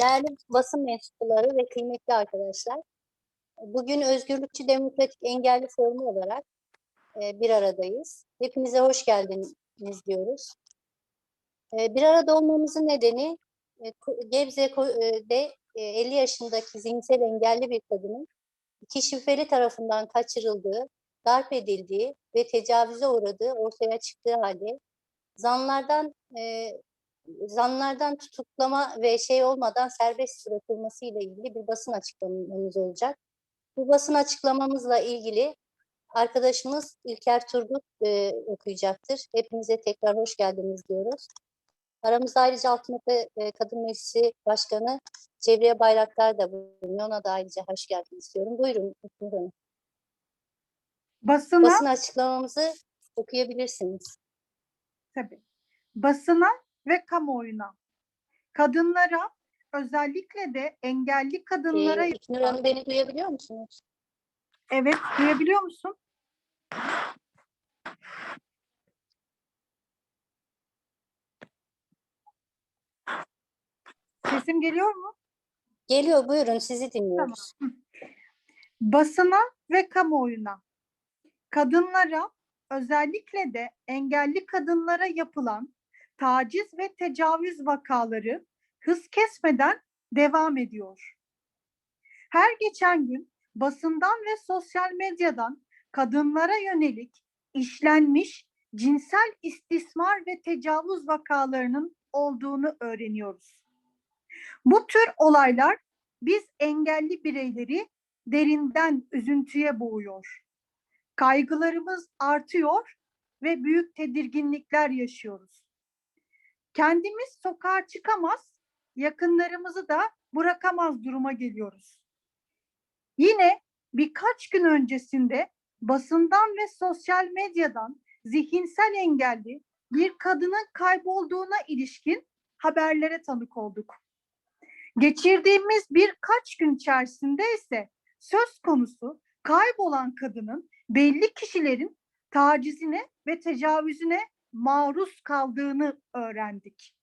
Değerli basın mensupları ve kıymetli arkadaşlar, bugün Özgürlükçü Demokratik Engelli Forumu olarak e, bir aradayız. Hepinize hoş geldiniz diyoruz. E, Bir arada olmamızın nedeni e, Gebze'de e, 50 yaşındaki zihinsel engelli bir kadının iki şüpheli tarafından kaçırıldığı, darp edildiği ve tecavüze uğradığı ortaya çıktığı halde zanlardan e, zanlardan tutuklama ve şey olmadan serbest bırakılması ile ilgili bir basın açıklamamız olacak. Bu basın açıklamamızla ilgili arkadaşımız İlker Turgut e, okuyacaktır. Hepinize tekrar hoş geldiniz diyoruz. Aramızda ayrıca Altıntepe e, Kadın Meclisi Başkanı Cevriye Bayraktar da bulunuyor. Ona da ayrıca hoş geldiniz diyorum. Buyurun. Hanım. Basına Basın açıklamamızı okuyabilirsiniz. Tabii. Basına ve kamuoyuna. Kadınlara özellikle de engelli kadınlara Ee, İlknur Hanım beni duyabiliyor musunuz? evet duyabiliyor musun? Sesim geliyor mu? Geliyor buyurun sizi dinliyoruz. basına ve kamuoyuna, kadınlara, özellikle de engelli kadınlara yapılan taciz ve tecavüz vakaları hız kesmeden devam ediyor. Her geçen gün basından ve sosyal medyadan kadınlara yönelik işlenmiş cinsel istismar ve tecavüz vakalarının olduğunu öğreniyoruz. Bu tür olaylar biz engelli bireyleri derinden üzüntüye boğuyor. Kaygılarımız artıyor ve büyük tedirginlikler yaşıyoruz. Kendimiz sokağa çıkamaz, yakınlarımızı da bırakamaz duruma geliyoruz. Yine birkaç gün öncesinde basından ve sosyal medyadan zihinsel engelli bir kadının kaybolduğuna ilişkin haberlere tanık olduk. Geçirdiğimiz birkaç gün içerisinde ise söz konusu kaybolan kadının belli kişilerin tacizine ve tecavüzüne maruz kaldığını öğrendik.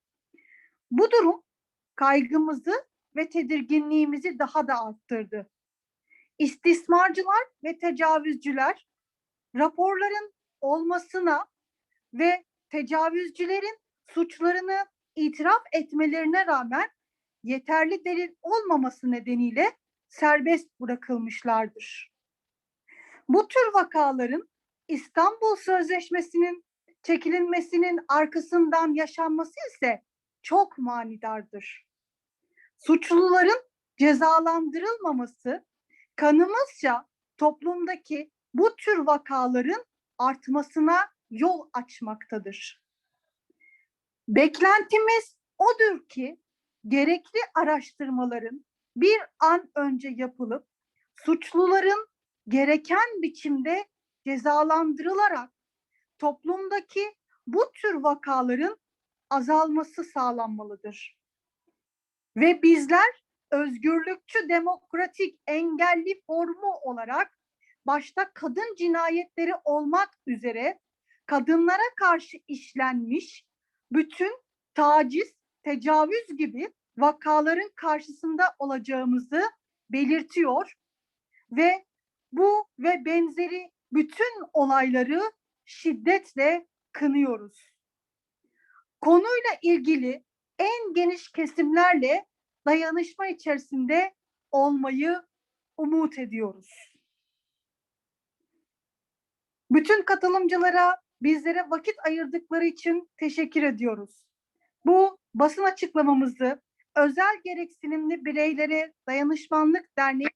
Bu durum kaygımızı ve tedirginliğimizi daha da arttırdı. İstismarcılar ve tecavüzcüler raporların olmasına ve tecavüzcülerin suçlarını itiraf etmelerine rağmen yeterli delil olmaması nedeniyle serbest bırakılmışlardır. Bu tür vakaların İstanbul Sözleşmesi'nin çekilinmesinin arkasından yaşanması ise çok manidardır. Suçluların cezalandırılmaması kanımızca toplumdaki bu tür vakaların artmasına yol açmaktadır. Beklentimiz odur ki gerekli araştırmaların bir an önce yapılıp suçluların gereken biçimde cezalandırılarak toplumdaki bu tür vakaların azalması sağlanmalıdır. Ve bizler özgürlükçü demokratik engelli formu olarak başta kadın cinayetleri olmak üzere kadınlara karşı işlenmiş bütün taciz, tecavüz gibi vakaların karşısında olacağımızı belirtiyor ve bu ve benzeri bütün olayları şiddetle kınıyoruz. Konuyla ilgili en geniş kesimlerle dayanışma içerisinde olmayı umut ediyoruz. Bütün katılımcılara bizlere vakit ayırdıkları için teşekkür ediyoruz. Bu basın açıklamamızı Özel Gereksinimli Bireylere Dayanışmanlık Derneği